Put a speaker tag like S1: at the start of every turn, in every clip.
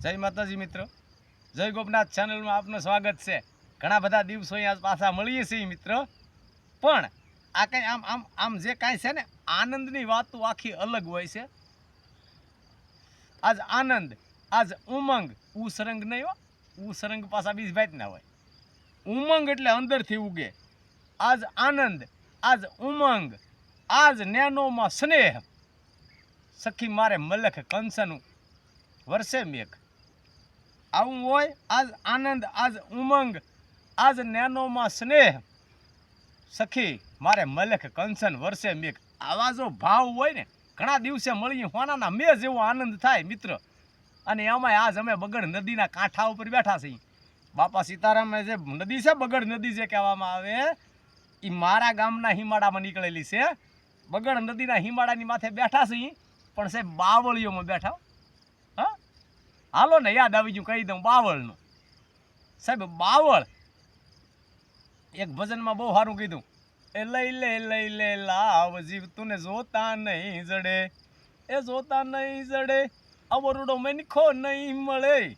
S1: જય માતાજી મિત્રો. જય ગોપનાથ ચેનલમાં આપનું સ્વાગત છે. ઘણા બધા દિવસો અહીંયા પાછા મળીએ છીએ મિત્રો. પણ આ કંઈ આમ આમ આમ જે કાંઈ છે ને, આનંદની વાતો આખી અલગ હોય છે. આજ આનંદ, આજ ઉમંગ, ઉસરંગ નહીં હો, ઉસરંગ પાછા બીજ ભાઈ ના હોય. ઉમંગ એટલે અંદરથી ઉગે. આજ આનંદ, આજ ઉમંગ, આજ નેનોમાં સ્નેહ. સખી મારે મલખ કંસનું. વર્ષે મેઘ. આવું હોય, આજ આનંદ, આજ ઉમંગ, આજ નેનોમાં સ્નેહ. સખી, મારે મલખ કંસન વર્ષે મેઘ. આવા જો ભાવ હોય ને, ઘણા દિવસે મળીએ, હોનાના મેં જેવો આનંદ થાય મિત્ર. અને એમાંય આજ અમે બગડ નદીના કાંઠા ઉપર બેઠા છીએ. બાપા સીતારામે જે નદી છે, બગડ નદી જે કહેવામાં આવે, એ મારા ગામના હિમાડામાં નીકળેલી છે. બગડ નદીના હિમાડાની માથે બેઠા છીએ, પણ સાહેબ, બાવળીઓમાં બેઠા હાલો ને, યાદ આવી ગયું, કહી દઉં, બાવળનું. સાહેબ, બાવળ. એક ભજનમાં બહુ સારું કીધું. એ લઈ લે લઈ લે, લાવ, જીવ તું જોતા નહીં જડે. એ જોતા નહીં જડે. અવરડો મેનખો નહીં મળે.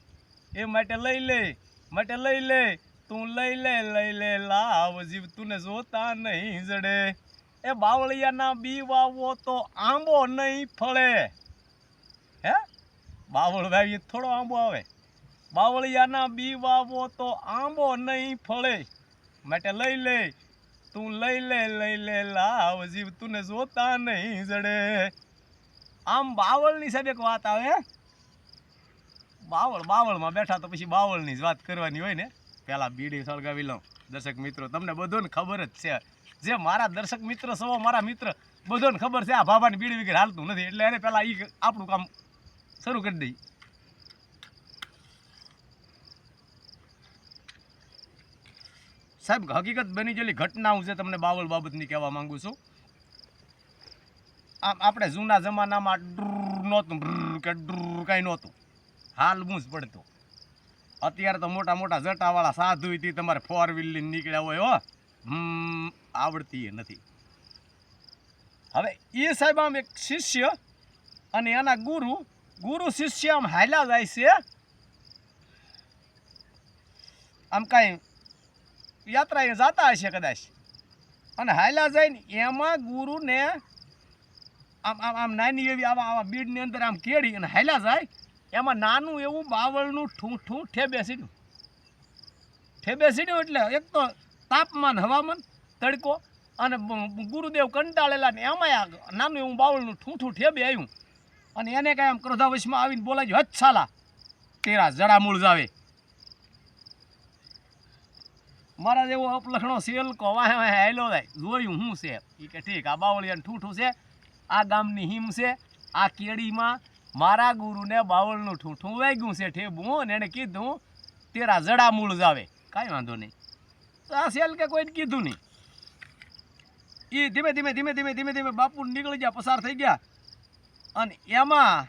S1: એ માટે લઈ લે, માટે લઈ લે. તું લઈ લે લઈ લે, લાવ, જીવ તું જોતા નહીં જડે. એ બાવળિયાના બી વાવો તો આંબો નહીં ફળે. હે? બાવળ વાવીએ થોડો આંબો આવે. બાવળિયાના બી વાવો તો આંબો નહીં ફળે. માટે લઈ લે, તું લઈ લે લઈ લે, લાવ, જીવ તું જોતા નહીં જડે. આમ બાવળની સાહેબ એક વાત આવે? બાવળ, બાવળમાં બેઠા તો પછી બાવળની જ વાત કરવાની હોય ને. પેલા બીડી સળગાવી લઉં. દર્શક મિત્રો, તમને બધોને ખબર જ છે. જે મારા દર્શક મિત્ર સવો મારા મિત્ર, બધોને ખબર છે આ ભાભાની બીડી વગેરે હાલતું નથી. એટલે એને પેલા એ આપણું કામ શરૂ કરી દઈ. સાહેબ, હકીકત બની ગયેલી ઘટના હું છે તમને બાવળ બાબતની કહેવા માંગુ છું. આમ આપણે જૂના જમાનામાં ડ્રુર નહોતું ડ્રુર કે ડ્રુર કાંઈ નહોતું. હાલ જ પડતું. અત્યારે તો મોટા મોટા જટાવાળા સાધુ હતી તમારે ફોર વ્હીલ લઈને નીકળ્યા હોય, હો. હમ, આવડતી નથી. હવે એ સાહેબ આમ એક શિષ્ય અને એના ગુરુ ગુરુ શિષ્ય આમ હાલ્યા જાય છે. આમ કાંઈ યાત્રાએ જતા હશે કદાચ. અને હાલ્યા જાય એમાં ગુરુને આમ આમ આમ નાની એવી આવા આવા બીડની અંદર આમ કેળી અને હાલ્યા જાય. એમાં નાનું એવું બાવળનું ઠું ઠું ઠેબે સીડ્યું. ઠેબે સીડ્યું એટલે એક તો તાપમાન, હવામાન તડકો અને ગુરુદેવ કંટાળેલા ને એમાં નાનું એવું બાવળનું ઠું ઠું ઠેબે આવ્યું અને એને કાંઈ આમ ક્રોધાવશમાં આવીને બોલાજો હજ સાલા, તેરા જડામૂળ જાવે. મારા જેવો અપલખણો સેલકો વાહે વાહે હેલો જાય. જોયું હું છે? એ કે ઠીક, આ બાવળિયાનું ઠૂઠું છે, આ ગામની હિમ છે, આ કેડીમાં મારા ગુરુને બાવળનું ઠૂઠું વાગ્યું છે, ઠેબું, અને એને કીધું, તેરા જડા મૂળ જાવે. કાંઈ વાંધો નહીં. તો આ સેલ કે કોઈને કીધું નહીં. એ ધીમે ધીમે ધીમે ધીમે ધીમે ધીમે બાપુ નીકળી ગયા, પસાર થઈ ગયા. અને એમાં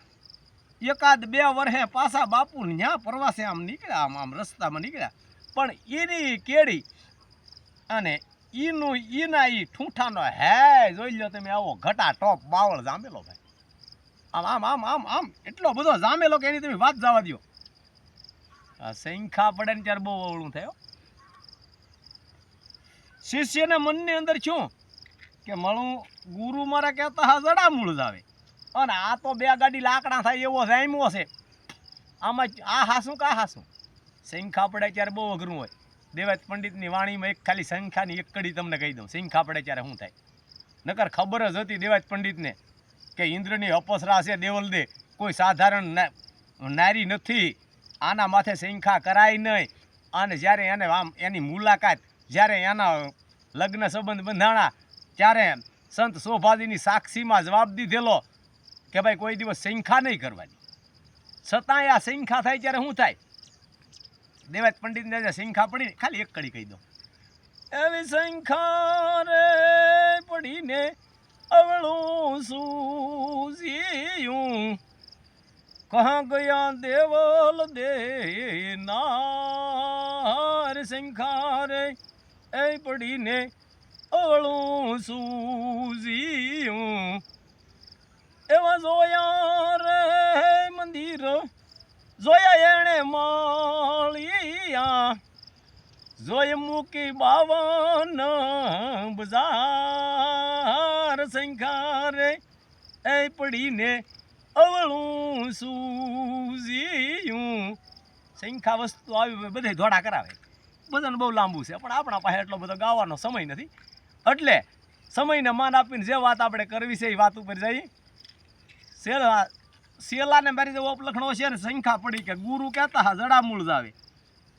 S1: એકાદ બે વર્ષે પાછા બાપુ ન્યા પ્રવાસે આમ નીકળ્યા, આમ આમ રસ્તામાં નીકળ્યા. પણ એની કેડી અને ઈનું ઈના ઈ ઠૂંઠાનો હે, જોઈ લો તમે આવો ઘટા ટોપ બાવળ જામેલો ભાઈ. આમ આમ આમ આમ આમ એટલો બધો જામેલો કે એની તમે વાત જવા આ સંખ્યા પડે ને ત્યારે બહુ અવળું થયો શિષ્યના મનની અંદર શું? કે મળું ગુરુ મારા કહેતા હા, જડા મૂળ જ આવે અને આ તો બે ગાડી લાકડા થાય એવો જામ્યો છે. આમાં આ હાસું કા હાસું? શંખા પડે ત્યારે બહુ અઘરું હોય. દેવાજ પંડિતની વાણીમાં એક ખાલી સંખ્યાની એક કડી તમને કહી દઉં. શંખા પડે ત્યારે શું થાય? નકર ખબર જ હતી દેવાજ પંડિતને કે ઇન્દ્રની અપસરા છે દેવલ દે કોઈ સાધારણ નારી નથી. આના માથે શંખા કરાય નહીં. અને જ્યારે એને આમ એની મુલાકાત, જ્યારે એના લગ્ન સંબંધ બંધાણા, ત્યારે સંત શોભાજીની સાક્ષીમાં જવાબ દીધેલો કે ભાઈ કોઈ દિવસ સંખ્યા નહીં કરવાની. છતાંય આ સંખ્યા થાય ત્યારે શું થાય? દેવાજ પંડિતને સંખ્યા પડી ખાલી એક કડી કહી દો એવી સંખ્યા રે પડીને અવળું સૂઝ્યું. કહા ગયા દેવલ દે નાર સંખ્યા રે, એ પડીને અવળું સૂઝ્યું. એવા જોયા રે, મંદિર જોયા એણે માળિયા. જોય મૂકી બાવન બજાર સંખારે એ પડીને અવળું સૂઝિયું. સંખા વસ્તુ આવી બધે ધોડા કરાવે. ભજન બહુ લાંબુ છે, પણ આપણા પાસે એટલો બધો ગાવાનો સમય નથી. એટલે સમયને માન આપીને જે વાત આપણે કરવી છે એ વાત ઉપર જઈ શેલા શેલાને મારી જેવો લખણો છે ને સંખ્યા પડી કે ગુરુ કહેતા હા જડામૂળ જ આવે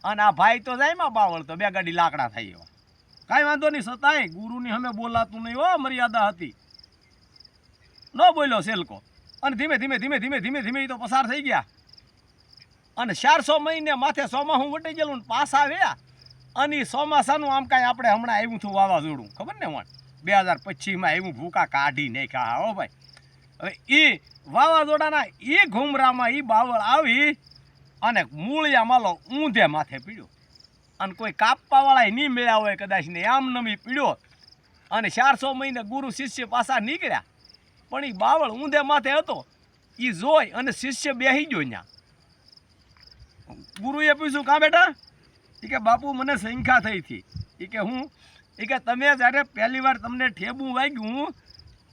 S1: અને આ ભાઈ તો જાય માં બાવળ તો, બે ગાડી લાકડા થાય એવા. કાંઈ વાંધો નહીં સતાય ગુરુની અમે બોલાતું નહીં હો, મર્યાદા હતી. ન બોલ્યો સેલકો અને ધીમે ધીમે ધીમે ધીમે ધીમે ધીમે એ તો પસાર થઈ ગયા. અને ચારસો મહિને માથે સોમાં હું વટી ગયેલું ને પાછા આવ્યા. અને ચોમાસાનું આમ કાંઈ આપણે હમણાં આવ્યું છું વાવાઝોડું. ખબર ને વણ? બે હજાર પચીસમાં આવ્યું, ભૂકા કાઢી નાખ્યા. હો ભાઈ. એ વાવાઝોડાના એ ઘૂમરામાં એ બાવળ આવી અને મૂળિયા માલો ઊંધે માથે પીડ્યો. અને કોઈ કાપવાવાળા નહીં મળ્યા હોય કદાચ ને આમ નમી પીડ્યો. અને ચારસો મહિને ગુરુ શિષ્ય પાછા નીકળ્યા. પણ એ બાવળ ઊંધે માથે હતો. એ જોઈ અને શિષ્ય બેસી ગયો ત્યાં ગુરુએ પૂછ્યું, કાં બેટા? એ કે, બાપુ, મને સંખ્યા થઈ હતી. એ કે, હું? એ કે, તમે જ્યારે પહેલી વાર તમને ઠેબું વાગ્યું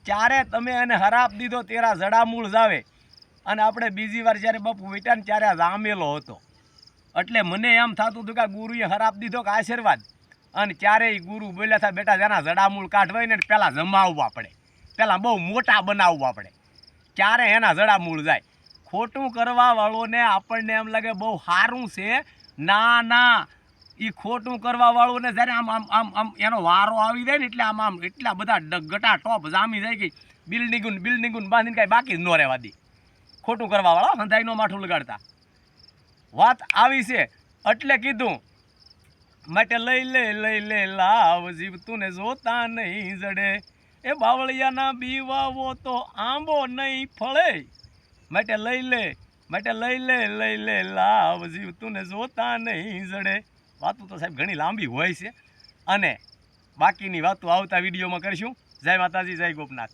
S1: ત્યારે તમે એને હરાપ દીધો તેરા જડામૂળ જાવે. અને આપણે બીજી વાર જ્યારે બાપુ વેટ્યા ત્યારે રામેલો હતો. એટલે મને એમ થતું હતું કે ગુરુએ હરાપ દીધો કે આશીર્વાદ. અને ત્યારે ઈ ગુરુ બોલ્યા હતા, બેટા જેના જડામૂળ કાઢવાય ને પહેલાં જમાવવા પડે. પહેલાં બહુ મોટા બનાવવા પડે. ક્યારે એના જડામૂળ જાય? ખોટું કરવાવાળોને આપણને એમ લાગે બહુ સારું છે. ના ના એ ખોટું કરવા ને જ્યારે આમ આમ આમ આમ એનો વારો આવી જાય ને એટલે આમ આમ એટલા બધા ડગટા ગટા ટોપ જામી જાય કે બિલ્ડિંગું બિલ્ડિંગું બાંધીને કાંઈ બાકી ન રહેવા દે. ખોટું કરવા વાળા હંધાઈનો માઠું લગાડતા. વાત આવી છે, એટલે કીધું, માટે લઈ લે લઈ લે, લાવ, જીવ તું જોતા નહીં જડે. એ બાવળિયાના બીવાવો તો આંબો નહીં ફળે. માટે લઈ લે, માટે લઈ લે લઈ લે, લાવ, જીવ તું જોતા નહીં જડે. વાતો તો સાહેબ ઘણી લાંબી હોય છે. અને બાકીની વાતો આવતા વિડીયોમાં કરીશું. જય માતાજી, જય ગોપનાથ.